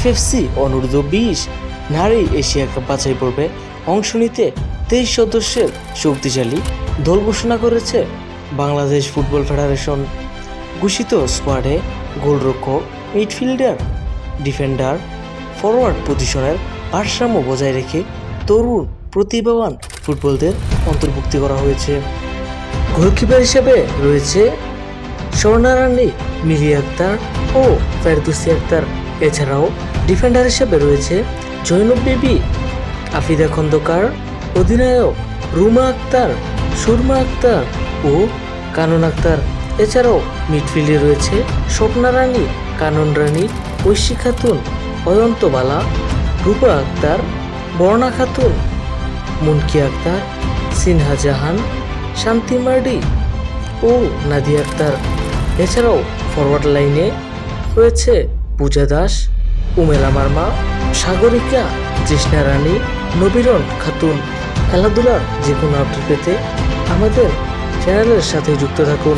FFC অনূর্ধ্ব বিশ, নারী এশিয়া কাপ বাছাই পর্বে অংশ নিতে তেইশ সদস্যের শক্তিশালী দল ঘোষণা করেছে বাংলাদেশ ফুটবল ফেডারেশন। ঘোষিত স্কোয়াডে গোলরক্ষক, মিডফিল্ডার, ডিফেন্ডার ফরওয়ার্ড পজিশনের ভারসাম্য বজায় রেখে তরুণ, প্রতিভাবান ফুটবলদের অন্তর্ভুক্তি করা হয়েছে। গোলকিপার হিসেবে রয়েছে স্বর্ণারানী মিলি আক্তার ও ফেরদুসি আক্তার। এছাড়াও ডিফেন্ডার হিসেবে রয়েছে জৈনব বিবি, আফিদা খন্দকার, অধিনায়ক রুমা আক্তার, সুরমা আক্তার ও কানন আক্তার। এছাড়াও মিডফিল্ডে রয়েছে স্বপ্না রানী, কানন রানী, ঐশী খাতুন অয়ন্তবালা রূপা আক্তার, বর্ণা খাতুন, মুনকি আক্তার, সিনহা জাহান, শান্তি মার্ডি ও নাদিয়া আক্তার। এছাড়াও ফরওয়ার্ড লাইনে রয়েছে পূজা দাস, উমেলা মার্মা সাগরিকা, তৃষ্ণা রানী নবীরন খাতুন, খেলাধুলার যে কোনো আপডেট পেতে আমাদের চ্যানেলের সাথে যুক্ত থাকুন।